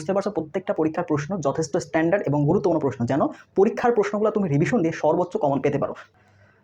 বুঝতে পারছ প্রত্যেকটা পরীক্ষার প্রশ্ন যথেষ্ট স্ট্যান্ডার্ড এবং গুরুত্বপূর্ণ প্রশ্ন। যেন পরীক্ষার প্রশ্নগুলো তুমি রিভিশন দিয়ে সর্বোচ্চ কমন পেতে পারো।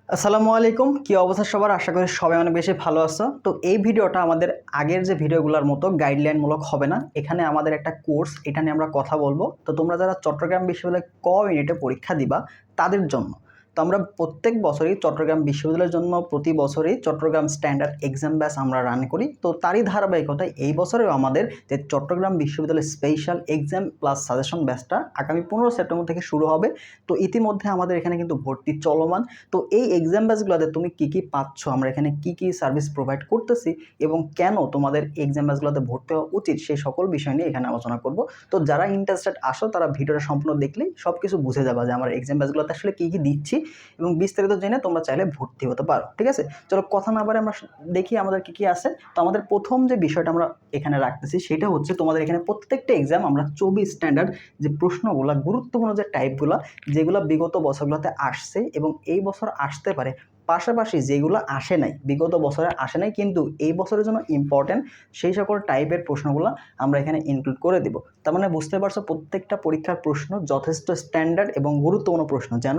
আসসালামু আলাইকুম, কি অবস্থা সবার? আশা করি সবাই অনেক বেশি ভালো আছো। তো এই ভিডিওটা আমাদের আগের যে ভিডিওগুলোর মতো গাইডলাইনমূলক হবে না। এখানে আমাদের একটা কোর্স এটা নিয়ে আমরা কথা বলব। তো তোমরা যারা চট্টগ্রাম বিশ্ববিদ্যালয়ে ক ইউনিটে পরীক্ষা দিবা, তাদের জন্য। তো আমরা প্রত্যেক বছরই চট্টগ্রাম বিশ্ববিদ্যালয়ের জন্য প্রতি বছরই চট্টগ্রাম স্ট্যান্ডার্ড এক্সাম ব্যাস আমরা রান করি। তো তারই ধারাবাহিকতায় এই বছরেও আমাদের যে চট্টগ্রাম বিশ্ববিদ্যালয়ের স্পেশাল এক্সাম প্লাস সাজেশন ব্যাচটা আগামী পনেরো সেপ্টেম্বর থেকে শুরু হবে। তো ইতিমধ্যে আমাদের এখানে কিন্তু ভর্তি চলমান। তো এই এক্সাম ব্যাচগুলোতে তুমি কী কী পাচ্ছ? আমরা এখানে কী কী সার্ভিস প্রোভাইড করতেছি এবং কেন তোমাদের এক্সাম ব্যাচগুলোতে ভর্তি হওয়া উচিত সেই সকল বিষয় নিয়ে এখানে আলোচনা করব। তো যারা ইন্টারেস্টেড আসো, তারা ভিডিওটা সম্পূর্ণ দেখলেই সব কিছু বুঝে যাবে যে আমার এক্সাম ব্যাচগুলোতে আসলে কী কী দিচ্ছি। এবং বিস্তারিত জেনে তোমরা চাইলে ভর্তি হতে পারো, ঠিক আছে? চলো কথা না বারে আমরা দেখি আমাদের কী কী আছে। তো আমাদের প্রথম যে বিষয়টা আমরা এখানে রাখতেছি সেটা হচ্ছে তোমাদের এখানে প্রত্যেকটা এক্সাম আমরা চব্বিশ স্ট্যান্ডার্ড যে প্রশ্নগুলো, গুরুত্বপূর্ণ যে টাইপগুলো যেগুলো বিগত বছরগুলোতে আসছে এবং এই বছর আসতে পারে পাশাপাশি যেগুলো আসে নাই, বিগত বছরে আসে নাই, কিন্তু এই বছরের জন্য ইম্পর্ট্যান্ট সেই সকল টাইপের প্রশ্নগুলো আমরা এখানে ইনক্লুড করে দিব। তার মানে বুঝতে পারছ প্রত্যেকটা পরীক্ষার প্রশ্ন যথেষ্ট স্ট্যান্ডার্ড এবং গুরুত্বপূর্ণ প্রশ্ন, যেন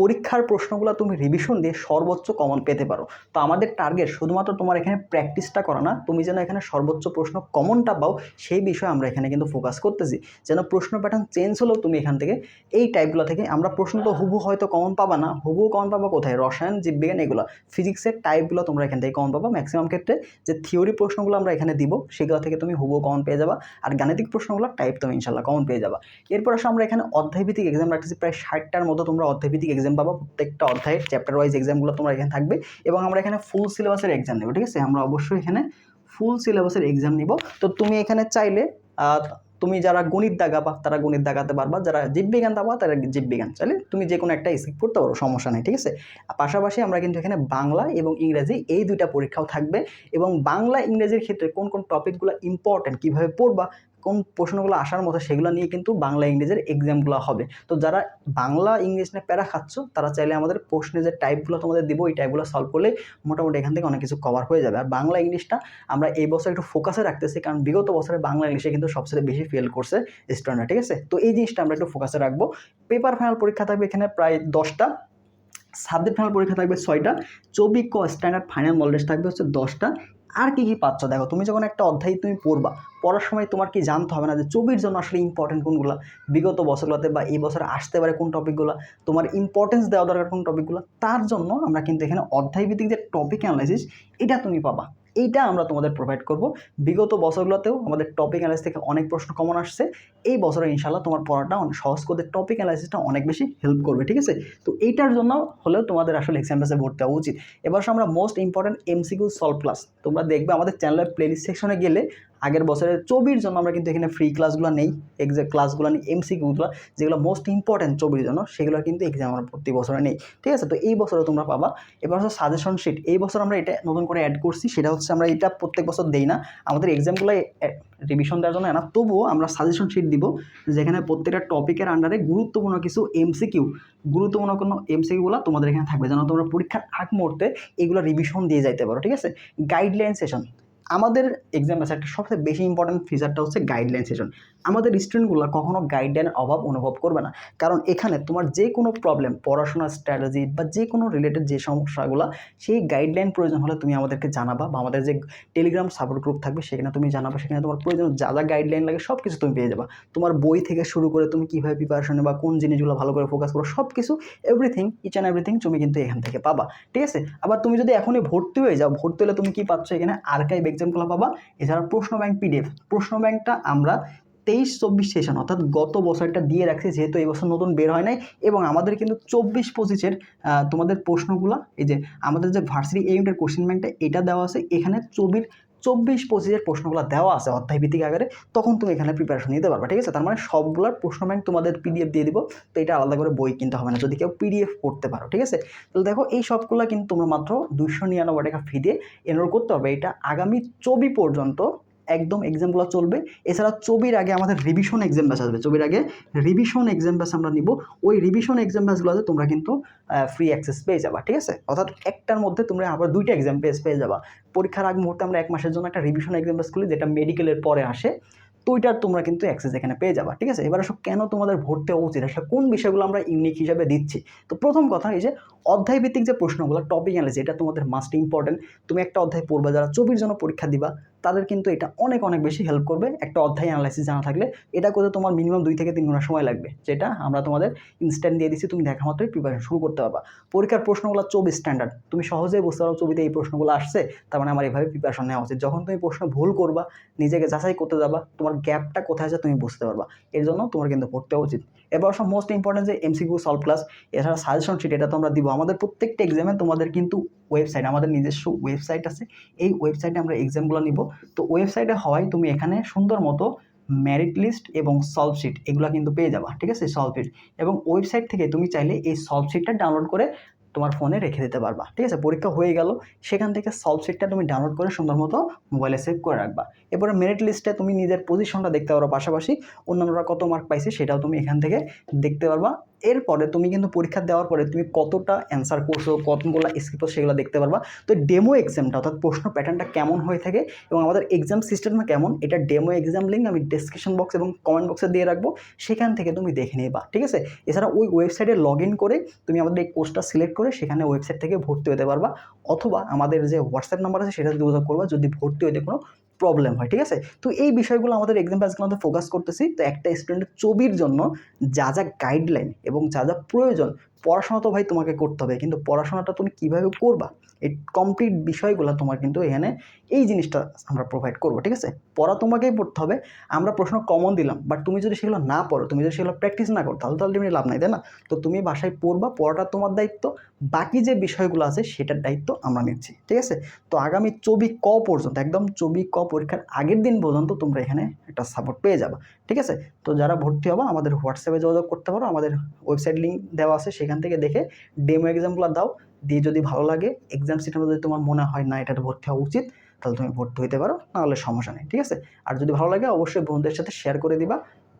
পরীক্ষার প্রশ্নগুলো তুমি রিভিশন দিয়ে সর্বোচ্চ কমন পেতে পারো। তো আমাদের টার্গেট শুধুমাত্র তোমার এখানে প্র্যাকটিসটা করা না, তুমি যেন এখানে সর্বোচ্চ প্রশ্ন কমনটা পাও, সেই বিষয়ে আমরা এখানে কিন্তু ফোকাস করতেছি। যেন প্রশ্ন প্যাটার্ন চেঞ্জ হলেও তুমি এখান থেকে এই টাইপগুলো থেকে আমরা প্রশ্ন তো হুবু হয়তো কমন পাবা না হুবু কমন পাবা কোথায়? রসায়ন জীববিজ্ঞান এগুলো। ফিজিক্সের টাইপগুলো তোমরা এখান থেকে কমন পাবা। ম্যাক্সিমাম ক্ষেত্রে যে থিওরি প্রশ্নগুলো আমরা এখানে দিব, সেগুলো থেকে তুমি হুবু কমন পেয়ে যাবা। আর গাণিতিক প্রশ্নগুলো টাইপ তুমি ইনশাল্লাহ কমন পেয়ে যাবা। এরপর আসলে আমরা এখানে অধ্যায়ভিত্তিক এক্সাম রাখতেছি। প্রায় ষাটটার মতো তোমরা অধ্যায়ভিত্তিক এক্সাম পাবা। প্রত্যেকটা অধ্যায়ের চ্যাপ্টার ওয়াইজ এক্সামগুলো তোমরা এখানে থাকবে। এবং আমরা এখানে ফুল সিলেবাসের এক্সাম নেব, ঠিক আছে? আমরা অবশ্যই এখানে ফুল সিলেবাসের এক্সাম নিব। তো তুমি এখানে চাইলে তুমি যারা গণিত দাগাবা তারা গণিত দাগাতে পারবা, যারা জীববিজ্ঞান দাবা তারা জীববিজ্ঞান। চাইলে তুমি যে কোনো একটা স্কিপ করতে পারো, সমস্যা নেই, ঠিক আছে? পাশাপাশি আমরা কিন্তু এখানে বাংলা এবং ইংরেজি এই দুইটা পরীক্ষাও থাকবে এবং বাংলা ইংরেজির ক্ষেত্রে কোন কোন টপিকগুলো ইম্পর্ট্যান্ট কীভাবে পড়বা কোন প্রশ্নগুলো আসার মতো সেগুলো নিয়ে কিন্তু বাংলা ইংরেজির এক্সামগুলো হবে। তো যারা বাংলা ইংলিশ নিয়ে প্যারা খাচ্ছ, তারা চাইলে আমাদের প্রশ্নের যে টাইপগুলো তোমাদের দিব এই টাইপগুলো সলভ করলে মোটামুটি এখান থেকে অনেক কিছু কভার হয়ে যাবে। আর বাংলা ইংলিশটা আমরা এই বছর একটু ফোকাসে রাখতেছি, কারণ বিগত বছরে বাংলা ইংলিশে কিন্তু সবচেয়ে বেশি ফেল করছে স্টুডেন্টরা ঠিক আছে? তো এই জিনিসটা আমরা একটু ফোকাসে রাখব। পেপার ফাইনাল পরীক্ষা থাকবে এখানে প্রায় দশটা। সাবজেক্ট ফাইনাল পরীক্ষা থাকবে ছয়টা, চব্বিশ ক স্ট্যান্ডার্ড ফাইনাল নলেজ থাকবে হচ্ছে দশটা। আর কী কী পাচ্ছ? দেখো, তুমি যখন একটা অধ্যায় তুমি পড়বা, পড়ার সময় তোমার কি জানতে হবে না যে চবির জন্য আসলে ইম্পর্টেন্ট কোনগুলো? বিগত বছরগুলোতে বা এই বছর আসতে পারে কোন টপিকগুলো তোমার ইম্পর্টেন্স দেওয়া দরকার কোন টপিকগুলো তার জন্য আমরা কিন্তু এখানে অধ্যায়ভিত্তিক যে টপিক অ্যানালাইসিস এটা তুমি পাবা। এইটা আমরা তোমাদের প্রোভাইড করব। বিগত বছরগুলোতেও আমাদের টপিক অ্যানালাইসিস থেকে অনেক প্রশ্ন কমন আসছে। এই বছরে ইনশাল্লাহ তোমার পড়াটা সহজ করতে টপিক অ্যানালাইসিসটা অনেক বেশি হেল্প করবে, ঠিক আছে? তো এইটার জন্য হলেও তোমাদের আসলে এক্সাম বেসে ভর্তি হওয়া উচিত। এবার আমরা most important MCQ solve class তোমরা দেখবে আমাদের চ্যানেলের প্লেলিস্ট সেকশনে গেলে আগের বছরের চবির জন্য আমরা কিন্তু এখানে ফ্রি ক্লাসগুলো নেই এক্সাক্ট ক্লাসগুলো নেই এমসিকিউগুলো যেগুলো মোস্ট ইম্পর্টেন্ট চবির জন্য, সেগুলো কিন্তু এক্সাম আমরা প্রতি বছরে নেই, ঠিক আছে? তো এই বছরে তোমরা পাবা। এবার হচ্ছে সাজেশন শিট এই বছর আমরা এটা নতুন করে অ্যাড করছি, সেটা হচ্ছে আমরা এটা প্রত্যেক বছর দেই না, আমাদের এক্সামগুলো রিভিশন দেওয়ার জন্য না, তবুও আমরা সাজেশন শিট দিব, যেখানে প্রত্যেকটা টপিকের আন্ডারে গুরুত্বপূর্ণ কিছু এমসিকিউ গুরুত্বপূর্ণ কোনো এমসিকিউগুলো তোমাদের এখানে থাকবে, যেন তোমরা পরীক্ষার আগ মুহূর্তে এগুলো রিভিশন দিয়ে যাইতে পারো, ঠিক আছে? গাইডলাইন সেশন আমাদের এক্সাম আছে একটা সবচেয়ে বেশি ইম্পর্টেন্ট ফিচারটা হচ্ছে গাইডলাইন সেশন আমাদের স্টুডেন্টগুলো কখনো গাইডলাইনের অভাব অনুভব করবে না। কারণ এখানে তোমার যে কোনো প্রবলেম পড়াশোনার স্ট্র্যাটেজি বা যে কোনো রিলেটেড যে সমস্যাগুলো, সেই গাইডলাইন প্রয়োজন হলে তুমি আমাদেরকে জানাবা বা আমাদের যে টেলিগ্রাম সাপোর্ট গ্রুপ থাকবে, সেখানে তুমি জানাবা, সেখানে তোমার প্রয়োজন যা যা গাইডলাইন লাগে সব কিছু তুমি পেয়ে যাবা। তোমার বই থেকে শুরু করে তুমি কীভাবে প্রিপারেশন বা কোন জিনিসগুলো ভালো করে ফোকাস করো সব কিছু এভরিথিং ইচ অ্যান্ড এভরিথিং তুমি কিন্তু এখান থেকে পাবা। ঠিক আছে? আবার তুমি যদি এখনই ভর্তি হয়ে যাও, ভর্তি হলে তুমি কি পাচ্ছ এখানে? আর্কাইভ এক্সামগুলো পাবা। এছাড়া প্রশ্ন ব্যাংক পিডিএফ প্রশ্ন ব্যাংকটা আমরা তেইশ চব্বিশ সেশন অর্থাৎ গত বছরটা দিয়ে রাখছি, যেহেতু এই বছর নতুন বের হয় নাই, এবং আমাদের কিন্তু চব্বিশ পঁচিশের তোমাদের প্রশ্নগুলো, এই যে আমাদের যে ভার্সিটি এই ইউনিটের কোশ্চেন ব্যাংকটা এটা দেওয়া আছে। এখানে চব্বিশ চব্বিশ পঁচিশের প্রশ্নগুলো দেওয়া আছে অধ্যায় ভিত্তিক আকারে, তখন তুমি এখানে প্রিপারেশন নিতে পারবে, ঠিক আছে? তার মানে সবগুলোর প্রশ্ন ব্যাংক তোমাদের পিডিএফ দিয়ে দিবো, তো এটা আলাদা করে বই কিনতে হবে না, যদি কেউ পিডিএফ পড়তে পারো, ঠিক আছে? তাহলে দেখো, এই সবগুলো কিন্তু তোমরা মাত্র দুশো নিরানব্বই টাকা ফি দিয়ে এনরোল করতে হবে, এটা আগামী চবি পর্যন্ত একদম এক্সামগুলো চলবে। এছাড়া চবির আগে আমাদের রিভিশন এক্সাম ব্যাচ আসবে। চবির আগে রিভিশন এক্সাম ব্যাচ আমরা নিব। ওই রিভিশন এক্সাম ব্যাচগুলোতে তোমরা কিন্তু ফ্রি অ্যাক্সেস পেয়ে যাবা, ঠিক আছে? অর্থাৎ একটার মধ্যে তোমরা আবার দুইটা এক্সাম পেজ পেয়ে যাবা। পরীক্ষার আগ মুহূর্তে আমরা এক মাসের জন্য একটা রিভিশন এক্সাম ব্যাচ খুলি, যেটা মেডিকেলের পরে আসে। তো ওইটার তোমরা কিন্তু অ্যাক্সেস এখানে পেয়ে যাবা, ঠিক আছে? এবার আসো, কেন তোমাদের ভর্তি হওয়া উচিত? আসলে কোন বিষয়গুলো আমরা ইউনিক হিসাবে দিচ্ছি? তো প্রথম কথা এই যে অধ্যায় ভিত্তিক যে প্রশ্নগুলো টপিক অ্যানালিসিস এটা তোমাদের মাস্ট ইম্পর্টেন্ট তুমি একটা অধ্যায় পড়বে, যারা চব্বিশ জন্য পরীক্ষা দিবা তাদের কিন্তু এটা অনেক অনেক বেশি হেল্প করবে। একটা অধ্যায় অ্যানালাইসিস জানা থাকলে এটা করতে তোমার মিনিমাম দুই থেকে তিন ঘণ্টা সময় লাগবে, যেটা আমরা তোমাদের ইনস্ট্যান্ট দিয়ে দিচ্ছি তুমি দেখা মাত্রই প্রিপারেশন শুরু করতে পারবা। পরীক্ষার প্রশ্নগুলো চব্বিশ স্ট্যান্ডার্ড তুমি সহজেই বুঝতে পারো ছবিতে এই প্রশ্নগুলো আসছে, তার মানে আমার এভাবে প্রিপারেশন নেওয়া উচিত। যখন তুমি প্রশ্ন ভুল করবা, নিজেকে যাচাই করতে যাবা, তোমার গ্যাপটা কোথায় আছে তুমি বুঝতে পারবা। এর জন্য তোমার কিন্তু পড়তে উচিত। এবার সব মোস্ট ইম্পর্টেন্ট যে এমসিকিউ সলভ ক্লাস এছাড়া সাজেশন শিট এটা তো আমরা দিব। আমাদের প্রত্যেকটা এক্সামে তোমাদের কিন্তু ওয়েবসাইট আমাদের নিজস্ব ওয়েবসাইট আছে। এই ওয়েবসাইটে আমরা এক্সামগুলো নিব। তো ওয়েবসাইটে হওয়ায় তুমি এখানে সুন্দর মতো ম্যারিট লিস্ট এবং সলভ শিট এগুলো কিন্তু পেয়ে যাবা, ঠিক আছে? সলভ শিট এবং ওয়েবসাইট থেকে তুমি চাইলে এই সলভ শিটটা ডাউনলোড করে তোমার ফোনে রেখে দিতে পারবা, ঠিক আছে? পরীক্ষা হয়ে গেল, সেখান থেকে সলভ শিটটা তুমি ডাউনলোড করে সুন্দর মতো মোবাইলে সেভ করে রাখবা। এরপরে মেরিট লিস্টে তুমি নিজের পজিশনটা দেখতে পারো পাশাপাশি, অন্যান্যরা কত মার্ক পাইছে সেটাও তুমি এখান থেকে দেখতে পারবা। এরপরে তুমি কিন্তু পরীক্ষা দেওয়ার পরে তুমি কতটা অ্যান্সার করছ, কতগুলো স্কিপ সেগুলো দেখতে পারবা। তো ডেমো এক্সামটা অর্থাৎ প্রশ্ন প্যাটার্নটা কেমন হয়ে থাকে এবং আমাদের এক্সাম সিস্টেমটা কেমন, এটা ডেমো এক্সাম লিঙ্ক আমি ডিসক্রিপশন বক্স এবং কমেন্ট বক্সে দিয়ে রাখব, সেখান থেকে তুমি দেখে নেবা, ঠিক আছে? এছাড়া ওই ওয়েবসাইটে লগ ইন করে তুমি আমাদের এই কোর্সটা সিলেক্ট করে সেখানে ওয়েবসাইট থেকে ভর্তি হতে পারবা, অথবা আমাদের যে হোয়াটসঅ্যাপ নাম্বার আছে সেটা যোগাযোগ করবা, যদি ভর্তি হতে কোনো প্রবলেম হয়, ঠিক আছে? তো এই বিষয়গুলো আমাদের এক্সাম আমাদের ফোকাস করতেছি। তো একটা স্টুডেন্টের ছবির জন্য যা যা গাইডলাইন এবং যা যা প্রয়োজন পড়াশোনা তো ভাই তোমাকে করতে হবে, কিন্তু পড়াশোনাটা তুমি কীভাবে করবা? এই কমপ্লিট বিষয়গুলো তোমার কিন্তু এখানে এই জিনিসটা আমরা প্রোভাইড করব, ঠিক আছে? পড়া তোমাকেই পড়তে হবে, আমরা প্রশ্ন কমন দিলাম বাট তুমি যদি সেগুলো না পড়ো, তুমি যদি সেগুলো প্র্যাকটিস না করো, তাহলে তো আলটিমেটলি লাভ নাই, তাই না? তো তুমি বাসায় পড়বা, পড়াটা তোমার দায়িত্ব, বাকি যে বিষয়গুলো আছে সেটার দায়িত্ব আমরা নিচ্ছি, ঠিক আছে? তো আগামী চবি ক পর্যন্ত, একদম চবি ক পরীক্ষার আগের দিন পর্যন্ত তোমরা এখানে একটা সাপোর্ট পেয়ে যাবা, ঠিক আছে? তো যারা ভর্তি হবা, আমাদের হোয়াটসঅ্যাপে যোগাযোগ করতে পারো, আমাদের ওয়েবসাইট লিঙ্ক দেওয়া আছে, সেখান থেকে দেখে ডেমো এক্সামগুলো দাও। দিয়ে যদি ভালো লাগে এক্সাম সিটের মধ্যে তোমার মনে হয় না এটাতে ভর্তি হওয়া উচিত, তাহলে তুমি ভর্তি হতে পারো, নাহলে সমস্যা নেই, ঠিক আছে? আর যদি ভালো লাগে, অবশ্যই বন্ধুদের সাথে শেয়ার করে দিবা,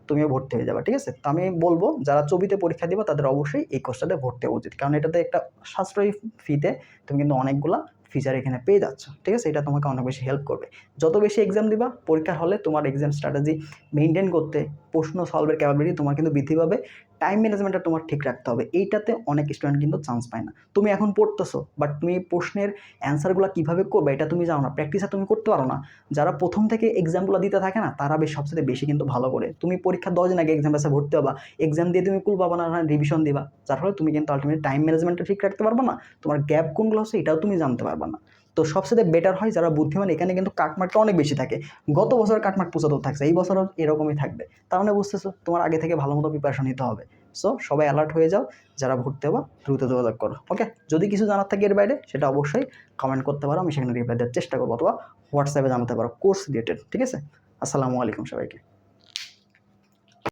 তুমিও ভর্তি হয়ে যাবে, ঠিক আছে? তো আমি বলব, যারা চবিতে পরীক্ষা দিবা, তাদের অবশ্যই এই কোর্সটাতে ভর্তি হওয়া উচিত। কারণ এটাতে একটা সাশ্রয়ী ফিতে তুমি কিন্তু অনেকগুলা ফিচার এখানে পেয়ে যাচ্ছ, ঠিক আছে? এটা তোমাকে অনেক বেশি হেল্প করবে। যত বেশি এক্সাম দিবা পরীক্ষার হলে তোমার এক্সাম স্ট্র্যাটেজি মেনটেন করতে, প্রশ্ন সলভের ক্যাপাবিলিটি তোমার কিন্তু বৃদ্ধি পাবে। টাইম ম্যানেজমেন্টটা তোমার ঠিক রাখতে হবে। এইটাতে অনেক স্টুডেন্ট কিন্তু চান্স পায় না। তুমি এখন পড়তেছো বাট তুমি প্রশ্নের অ্যান্সারগুলো কীভাবে করবে এটা তুমি জানো না। প্র্যাকটিসে তুমি করতে পারো না। যারা প্রথম থেকে এক্সামগুলো দিতে থাকে না, তারা বেশ সবচেয়ে বেশি কিন্তু ভালো করে। তুমি পরীক্ষা দশ দিন আগে এক্সাম পাশে ভর্তি হবা। এক্সাম দিয়ে তুমি কুল পাবা না রিভিশন দিবা। যার ফলে তুমি কিন্তু আলটিমেটলি টাইম ম্যানেজমেন্টটা ঠিক রাখতে পারবে না। তোমার গ্যাপ কোনগুলো হচ্ছে এটাও তুমি জানতে পারবে না। তো সবচেয়ে বেটার হয় যারা বুদ্ধিমান, এখানে কিন্তু কাটমার্কটা অনেক বেশি থাকে। গত বছর কাটমার্ক পঁচাত্তর থাকছে, এই বছরও এরকমই থাকবে। তার মানে বুঝতেছো, তোমার আগে থেকে ভালো মতো প্রিপারেশন নিতে হবে। সো সবাই অ্যালার্ট হয়ে যাও, যারা ভর্তি হবা, দ্রুত যোগাযোগ করো ওকে যদি কিছু জানার থাকে এর বাইরে, সেটা অবশ্যই কমেন্ট করতে পারো, আমি সেখানে রিপ্লাই দেওয়ার চেষ্টা করব, অথবা হোয়াটসঅ্যাপে জানাতে পারো কোর্স রিলেটেড ঠিক আছে? আসসালামু আলাইকুম সবাইকে।